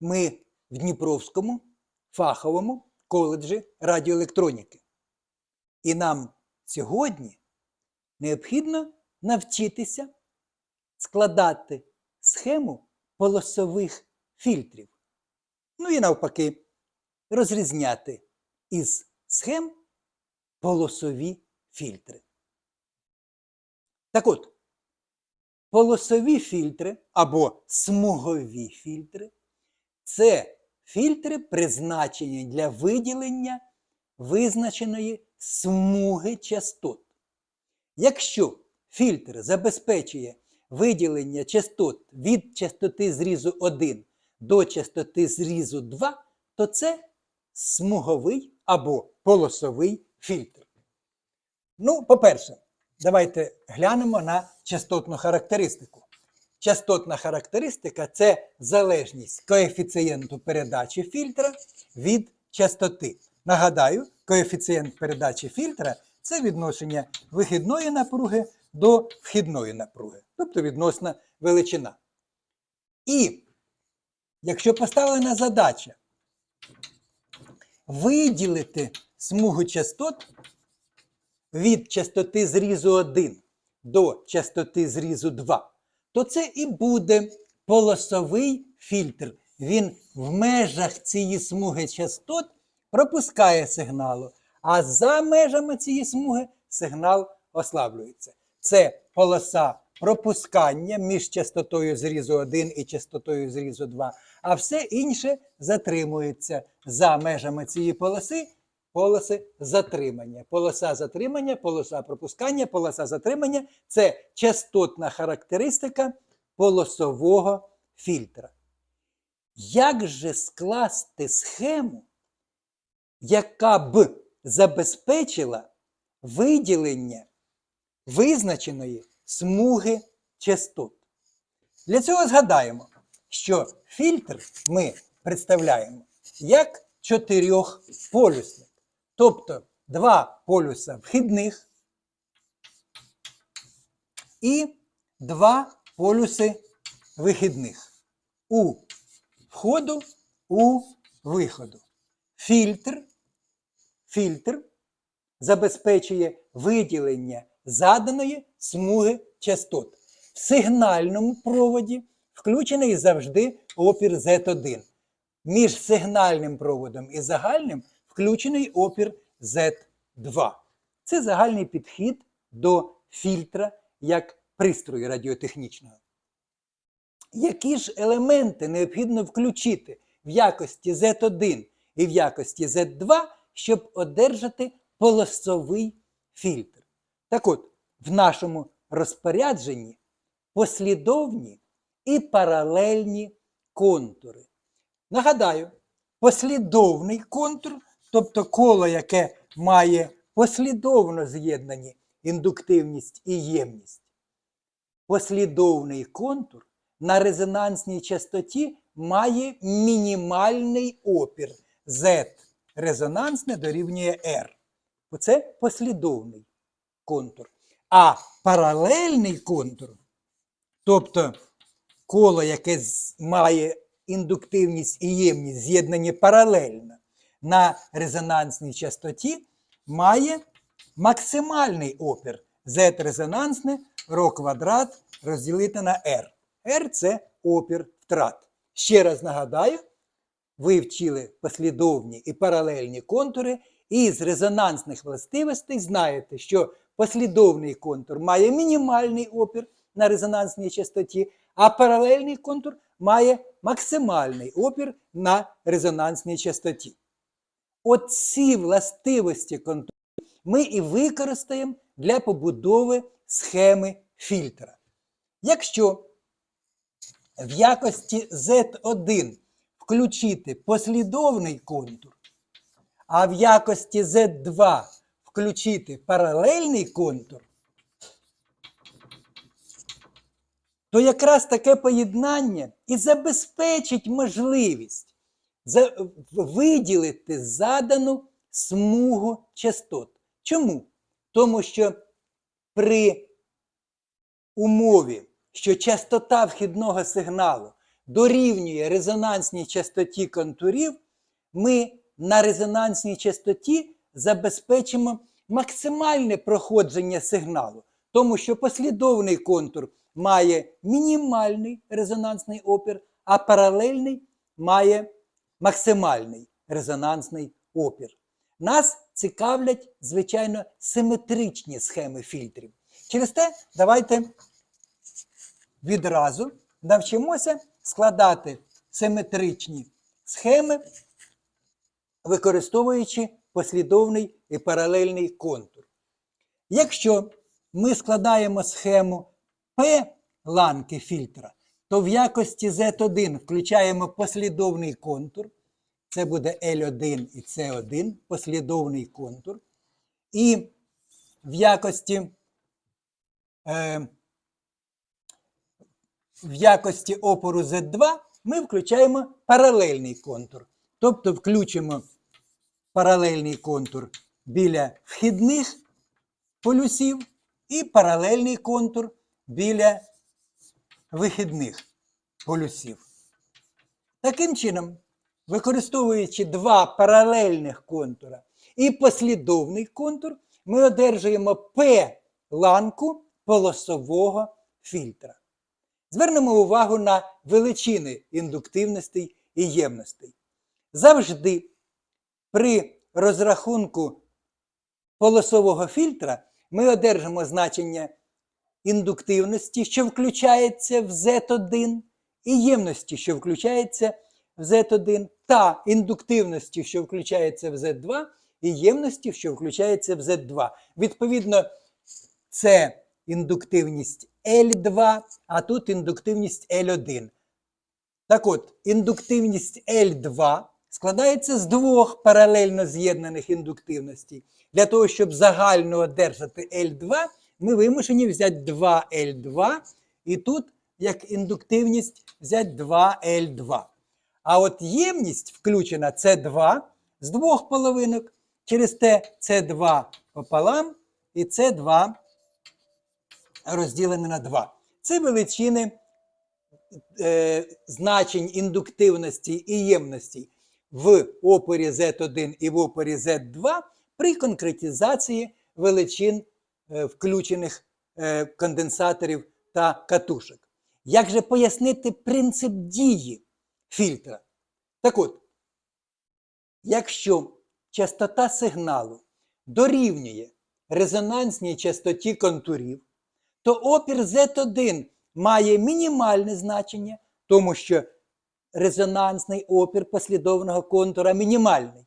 Ми в Дніпровському фаховому коледжі радіоелектроніки. І нам сьогодні необхідно навчитися складати схему полосових фільтрів. Ну і навпаки, розрізняти із схем полосові фільтри. Так от, полосові фільтри або смугові фільтри це фільтри, призначені для виділення визначеної смуги частот. Якщо фільтр забезпечує виділення частот від частоти зрізу 1 до частоти зрізу 2, то це смуговий або полосовий фільтр. Ну, по-перше, давайте глянемо на частотну характеристику. Частотна характеристика це залежність коефіцієнту передачі фільтра від частоти. Нагадаю, коефіцієнт передачі фільтра це відношення вихідної напруги до вхідної напруги, тобто відносна величина. І якщо поставлена задача виділити смугу частот від частоти зрізу 1 до частоти зрізу 2, то це і буде полосовий фільтр. Він в межах цієї смуги частот пропускає сигналу, а за межами цієї смуги сигнал ослаблюється. Це полоса пропускання між частотою зрізу 1 і частотою зрізу 2, а все інше затримується за межами цієї полоси. Полоси затримання. Полоса затримання, полоса пропускання, полоса затримання це частотна характеристика полосового фільтра. Як же скласти схему, яка б забезпечила виділення визначеної смуги частот? Для цього згадаємо, що фільтр ми представляємо як чотирьохполюсник. Тобто два полюса вхідних і два полюси вихідних. У входу, у виходу. Фільтр, фільтр забезпечує виділення заданої смуги частот. В сигнальному проводі включений завжди опір Z1. Між сигнальним проводом і загальним включений опір Z2. Це загальний підхід до фільтра як пристрою радіотехнічного. Які ж елементи необхідно включити в якості Z1 і в якості Z2, щоб одержати полосовий фільтр? Так от, в нашому розпорядженні послідовні і паралельні контури. Нагадаю, послідовний контур, тобто коло, яке має послідовно з'єднані індуктивність і ємність. Послідовний контур на резонансній частоті має мінімальний опір Z резонансне дорівнює R. Оце послідовний контур. А паралельний контур, тобто коло, яке має індуктивність і ємність з'єднані паралельно на резонансній частоті, має максимальний опір Z резонансне ρ квадрат розділити на R. R це опір втрат. Ще раз нагадаю, ви вчили послідовні і паралельні контури, і з резонансних властивостей знаєте, що послідовний контур має мінімальний опір на резонансній частоті, а паралельний контур має максимальний опір на резонансній частоті. Оці властивості контуру ми і використаємо для побудови схеми фільтра. Якщо в якості Z1 включити послідовний контур, а в якості Z2 включити паралельний контур, то якраз таке поєднання і забезпечить можливість виділити задану смугу частот. Чому? Тому що при умові, що частота вхідного сигналу дорівнює резонансній частоті контурів, ми на резонансній частоті забезпечимо максимальне проходження сигналу, тому що послідовний контур має мінімальний резонансний опір, а паралельний має максимальний резонансний опір. Нас цікавлять, звичайно, симетричні схеми фільтрів. Через те давайте відразу навчимося складати симетричні схеми, використовуючи послідовний і паралельний контур. Якщо ми складаємо схему P ланки фільтра, то в якості Z1 включаємо послідовний контур. Це буде L1 і C1, послідовний контур. І в якості, е, в якості опору Z2 ми включаємо паралельний контур. Тобто включимо паралельний контур біля вхідних полюсів і паралельний контур біля вихідних полюсів. Таким чином, використовуючи два паралельних контура і послідовний контур, ми одержуємо P-ланку полосового фільтра. Звернемо увагу на величини індуктивностей і ємностей. Завжди при розрахунку полосового фільтра ми одержимо значення індуктивності, що включається в Z1, і ємності, що включається в Z1, та індуктивності, що включається в Z2, і ємності, що включається в Z2. Відповідно, це індуктивність L2, а тут індуктивність L1. Так от, індуктивність L2 складається з двох паралельно з'єднаних індуктивностей. Для того, щоб загально одержати L2, ми вимушені взяти 2L2, і тут, як індуктивність, взяти 2L2. А от ємність включена С2 з двох половинок, через те С2 пополам і С2 розділене на 2. Це величини е, значень індуктивності і ємності в опорі Z1 і в опорі Z2 при конкретизації величин включених е, конденсаторів та катушок. Як же пояснити принцип дії фільтра? Так от, якщо частота сигналу дорівнює резонансній частоті контурів, то опір Z1 має мінімальне значення, тому що резонансний опір послідовного контура мінімальний.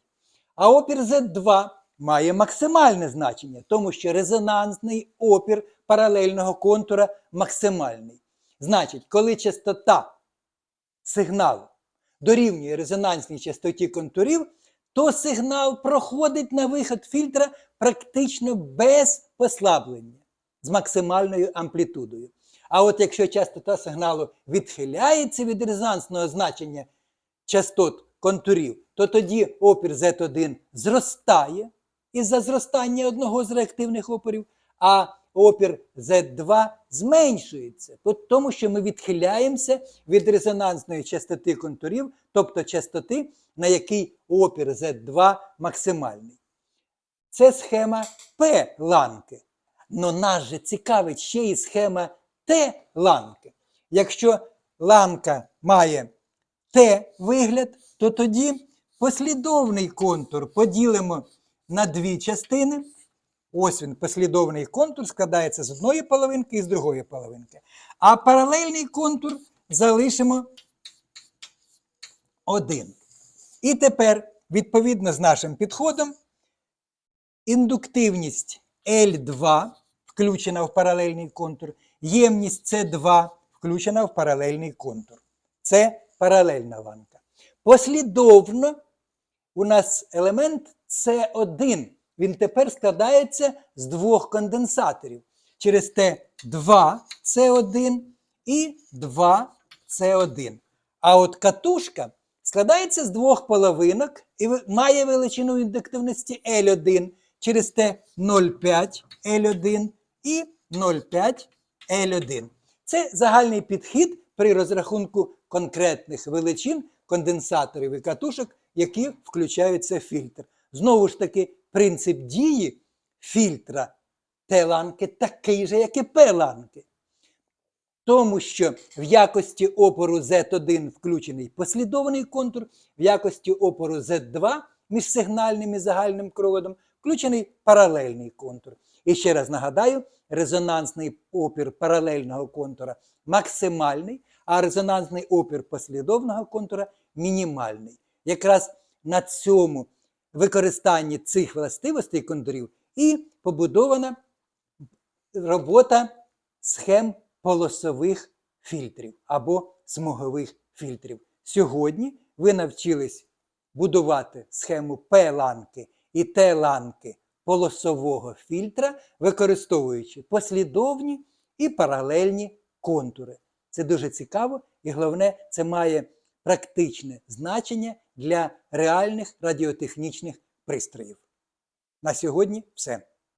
А опір Z2 має максимальне значення, тому що резонансний опір паралельного контура максимальний. Значить, коли частота сигналу дорівнює резонансній частоті контурів, то сигнал проходить на виход фільтра практично без послаблення з максимальною амплітудою. А от якщо частота сигналу відхиляється від резонансного значення частот контурів, то тоді опір Z1 зростає із-за зростання одного з реактивних опорів, а опір Z2 зменшується, тому що ми відхиляємося від резонансної частоти контурів, тобто частоти, на якій опір Z2 максимальний. Це схема P-ланки. Но нас же цікавить ще і схема Т-ланки. Якщо ланка має Т-вигляд, то тоді послідовний контур поділимо на дві частини. Ось він, послідовний контур, складається з одної половинки і з другої половинки. А паралельний контур залишимо один. І тепер, відповідно з нашим підходом, індуктивність L2 включена в паралельний контур, ємність С2 включена в паралельний контур. Це паралельна ланка. Послідовно у нас елемент С1. Він тепер складається з двох конденсаторів. Через те 2С1 і 2С1. А от катушка складається з двох половинок і має величину індуктивності L1 через те 0,5 L1 і 0,5 L1. Це загальний підхід при розрахунку конкретних величин конденсаторів і катушок, які включаються в фільтр. Знову ж таки, принцип дії фільтра Т-ланки такий же, як і П-ланки. Тому що в якості опору Z1 включений послідовний контур, в якості опору Z2 між сигнальним і загальним проводом включений паралельний контур. І ще раз нагадаю, резонансний опір паралельного контура максимальний, а резонансний опір послідовного контура мінімальний. Якраз на цьому використанні цих властивостей контурів і побудована робота схем полосових фільтрів або смугових фільтрів. Сьогодні ви навчились будувати схему П-ланки і Т-ланки полосового фільтра, використовуючи послідовні і паралельні контури. Це дуже цікаво і головне, це має практичне значення для реальних радіотехнічних пристроїв. На сьогодні все.